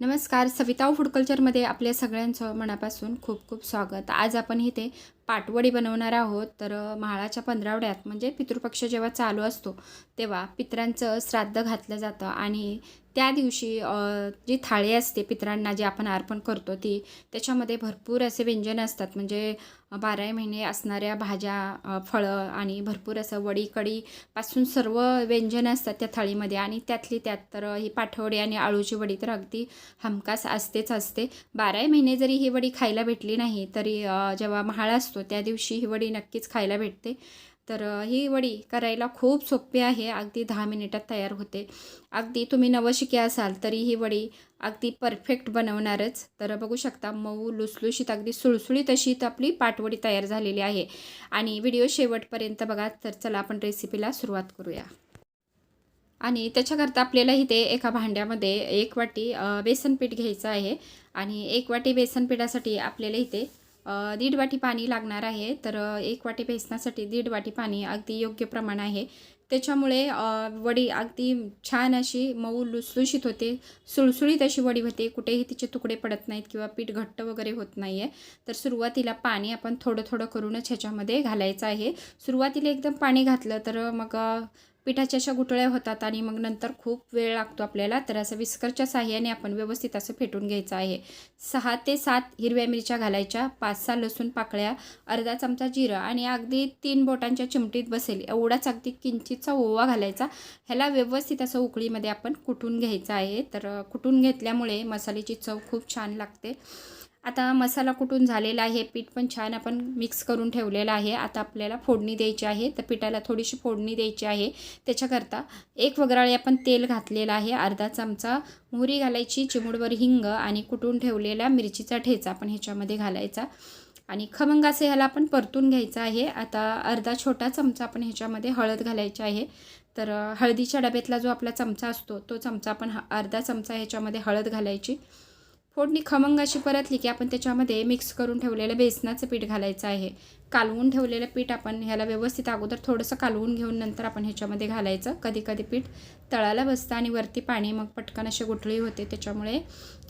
नमस्कार सविता फूड कल्चरमध्ये आपल्या सगळ्यांचं मनापासून खूप खूप स्वागत. आज आपण इथे पाटवडी बनवणार आहोत तर म्हाळाच्या पंधरावड्यात म्हणजे पितृपक्ष जेव्हा चालू असतो तेव्हा पितरांचं श्राद्ध घातलं जातं आणि त्या दिवशी जी थाळी असते पित्रांना जे आपण अर्पण करतो ती त्याच्यामध्ये भरपूर असे व्यंजन असतात. म्हणजे बाराही महिने असणाऱ्या भाज्या फळं आणि भरपूर असं वडी कढीपासून सर्व व्यंजनं असतात त्या थाळीमध्ये आणि त्यातली त्यात तर ही पाठवडी आणि आळूची वडी तर अगदी हमखास असतेच असते. बाराही महिने जरी ही वडी खायला भेटली नाही तरी जेव्हा महाळ असतो त्या दिवशी ही वडी नक्कीच खायला भेटते. तर ही वडी करायला खूप सोपी आहे. अगदी दहा मिनिटात तयार होते. अगदी तुम्ही नवशिके असाल तरी ही वडी अगदी परफेक्ट बनवणारच. तर बघू शकता मऊ लुसलुशीत अगदी सुळसुळीत अशी तर आपली पाटवडी तयार झालेली आहे. आणि व्हिडिओ शेवटपर्यंत बघा तर चला आपण रेसिपीला सुरुवात करूया. आणि त्याच्याकरता आपल्याला इथे एका भांड्यामध्ये एक वाटी बेसनपीठ घ्यायचं आहे. आणि एक वाटी बेसन पिठासाठी आपल्याला इथे दीड वाटी पाणी लागणार आहे. तर एक वाटी बेसनासाठी दीड वाटी पाणी अगदी योग्य प्रमाण आहे. त्याच्यामुळे वडी अगदी छान अशी मऊ लुसलुशीत होते. सुळसुळीत अशी वडी होते. कुठेही तिचे तुकडे पडत नाहीत किंवा पीठ घट्ट वगैरे होत नाही आहे तर सुरुवातीला पाणी आपण थोडं थोडं करूनच ह्याच्यामध्ये घालायचं आहे. सुरुवातीला एकदम पाणी घातलं तर मग पिठाच्या अशा गुठळ्या होतात आणि मग नंतर खूप वेळ लागतो आपल्याला. तर असं विस्करच्या साह्याने आपण व्यवस्थित असं फेटून घ्यायचं आहे. सहा ते सात हिरव्या मिरच्या घालायच्या. पाच सहा लसूण पाकळ्या अर्धा चमचा जिरं आणि अगदी तीन बोटांच्या चिमटीत बसेल. एवढाच अगदी किंचितचा ओवा घालायचा. ह्याला व्यवस्थित असं उकळीमध्ये आपण कुटून घ्यायचं आहे. तर कुटून घेतल्यामुळे मसाल्याची चव खूप छान लागते. आता मसाला कुटून झालेला आहे? पीठ पण छान आपण मिक्स करून ठेवलेलं आहे. आता आपल्याला फोडणी द्यायची आहे. तर पिठाला थोडीशी फोडणी द्यायची आहे. त्याच्याकरता एक वगराळी आपण तेल घातलेलं आहे. अर्धा चमचा मोहरी घालायची चिमुडवर हिंग आणि कुटून ठेवलेला मिरचीचा ठेचा आपण ह्याच्यामध्ये घालायचा. आणि खमंग असं ह्याला आपण परतून घ्यायचं आहे. आता अर्धा छोटा चमचा आपण ह्याच्यामध्ये हळद घालायची आहे. तर हळदीच्या डब्यातला जो आपला चमचा असतो तो चमचा आपण ह- अर्धा चमचा ह्याच्यामध्ये हळद घालायची. फोडणी खमंग अशी परतली की आपण त्याच्यामध्ये मिक्स करून ठेवलेलं बेसनाचं पीठ घालायचं आहे. कालवून ठेवलेलं पीठ आपण ह्याला व्यवस्थित अगोदर थोडंसं कालवून घेऊन नंतर आपण ह्याच्यामध्ये घालायचं. कधी कधी पीठ तळाला बसतं आणि वरती पाणी मग पटकन अशी गुठळी होते. त्याच्यामुळे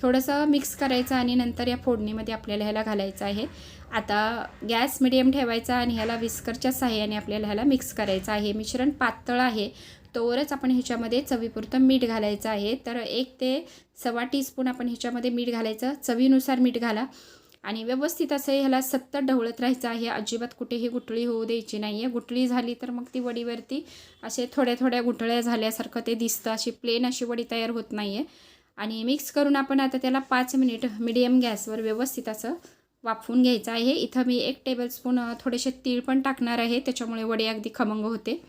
थोडंसं मिक्स करायचं आणि नंतर या फोडणीमध्ये आपल्याला ह्याला घालायचं आहे. आता गॅस मिडियम ठेवायचा आणि ह्याला विस्करच्या साह्याने आपल्याला ह्याला मिक्स करायचं आहे. मिश्रण पातळ आहे. तोवरच आपण ह्याच्यामध्ये चवीपुरतं मीठ घालायचं आहे. तर एक ते सव्वा टीस्पून आपण ह्याच्यामध्ये मीठ घालायचं. चवीनुसार मीठ घाला. आणि व्यवस्थित असं ह्याला सत्तर ढवळत राहायचं आहे. अजिबात कुठेही गुटळी होऊ द्यायची नाही आहे गुटळी झाली तर मग ती वडीवरती असे थोड्या थोड्या गुटळ्या झाल्यासारखं ते दिसतं. अशी प्लेन अशी वडी तयार होत नाही आहे आणि मिक्स करून आपण आता त्याला पाच मिनिट मिडियम गॅसवर व्यवस्थित असं वाफवून घ्यायचं आहे. इथं मी एक टेबलस्पून थोडेसे तीळ पण टाकणार आहे. त्याच्यामुळे वडी अगदी खमंग होते.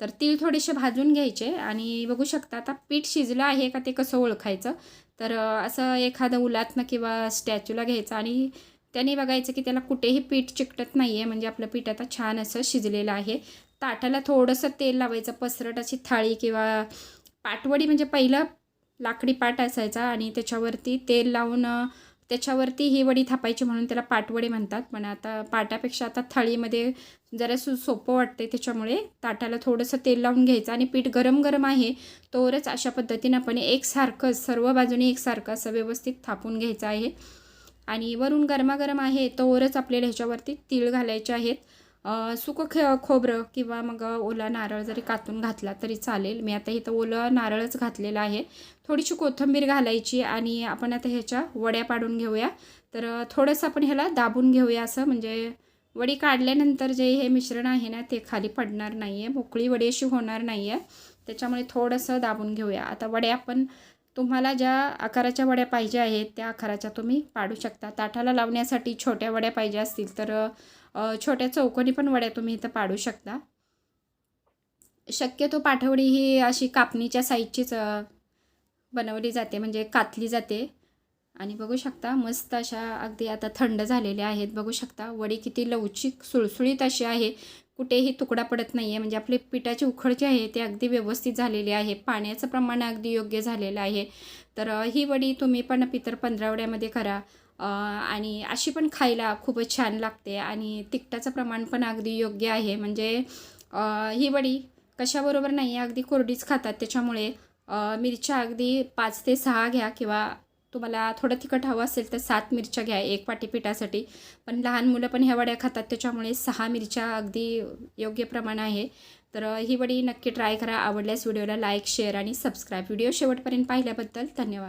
तर तीळ थोडेसे भाजून घ्यायचे आणि बघू शकता आता पीठ शिजलं आहे का ते कसं ओळखायचं? तर असं एखादं उलातनं किंवा स्टॅच्यूला घ्यायचं आणि त्याने बघायचं की त्याला कुठेही पीठ चिकटत नाही आहे म्हणजे आपलं पीठ आता छान असं शिजलेलं आहे. ताटाला थोडंसं तेल लावायचं पसरट अशी थाळी किंवा पाटवडी म्हणजे पहिलं लाकडी पाट असायचा आणि त्याच्यावरती तेल लावून त्याच्यावरती ही वडी थापायची म्हणून त्याला पाटवडी म्हणतात. पण आता पाटापेक्षा आता थाळीमध्ये जरा सु सोपं वाटते त्याच्यामुळे ताटाला थोडंसं तेल लावून घ्यायचं आणि पीठ गरम गरम आहे तोवरच अशा पद्धतीनं आपण एकसारखं सर्व बाजूने एकसारखं असं व्यवस्थित थापून घ्यायचं आहे. आणि वरून गरमागरम आहे तोवरच आपल्याला ह्याच्यावरती तीळ घालायचे आहेत. सुकं ख खोबरं किंवा मग ओला नारळ जरी कातून घातला तरी चालेल. मी आता इथं ओलं नारळच घातलेलं आहे. थोडीशी कोथिंबीर घालायची आणि आपण आता ह्याच्या वड्या पाडून घेऊया. तर थोडंसं आपण ह्याला दाबून घेऊया असं. म्हणजे वडी काढल्यानंतर जे हे मिश्रण आहे ना ते खाली पडणार नाही आहे मोकळी वडी अशी होणार नाही आहे त्याच्यामुळे थोडंसं दाबून घेऊया. आता वड्या आपण तुम्हाला ज्या आकाराच्या वड्या पाहिजे आहेत त्या आकाराच्या तुम्ही पाडू शकता. ताटाला लावण्यासाठी छोट्या वड्या पाहिजे असतील तर छोट्या चौकोनी पण वड्या तुम्ही इथं पाडू शकता. शक्यतो पाठवडी ही अशी कापणीच्या साईजचीच बनवली जाते म्हणजे कातली जाते. आणि बघू शकता मस्त अशा अगदी आता थंड झालेल्या आहेत. बघू शकता वडी किती लवचिक सुळसुळीत अशी आहे. कुठेही तुकडा पडत नाही आहे म्हणजे आपली पिठाची उखळ जी आहे ते अगदी व्यवस्थित झालेली आहे. पाण्याचं प्रमाण अगदी योग्य झालेलं आहे. तर ही वडी तुम्ही पण पितर पंधरावड्यामध्ये करा. आणि अशी पण खायला खूपच छान लागते आणि तिखटाचं प्रमाण पण अगदी योग्य आहे. म्हणजे ही वडी कशाबरोबर नाही आहे अगदी कोरडीच खातात. त्याच्यामुळे मिरच्या अगदी पाच ते सहा घ्या किंवा तुम्हाला थोडं तिखट हवं असेल तर सात मिरच्या घ्या एक वाटी पिठासाठी. पण लहान मुलं पण ह्या वड्या खातात त्याच्यामुळे सहा मिरच्या अगदी योग्य प्रमाण आहे. तर ही वडी नक्की ट्राय करा आवडल्यास व्हिडिओला लाईक शेअर आणि सबस्क्राईब. व्हिडिओ शेवटपर्यंत पाहिल्याबद्दल धन्यवाद.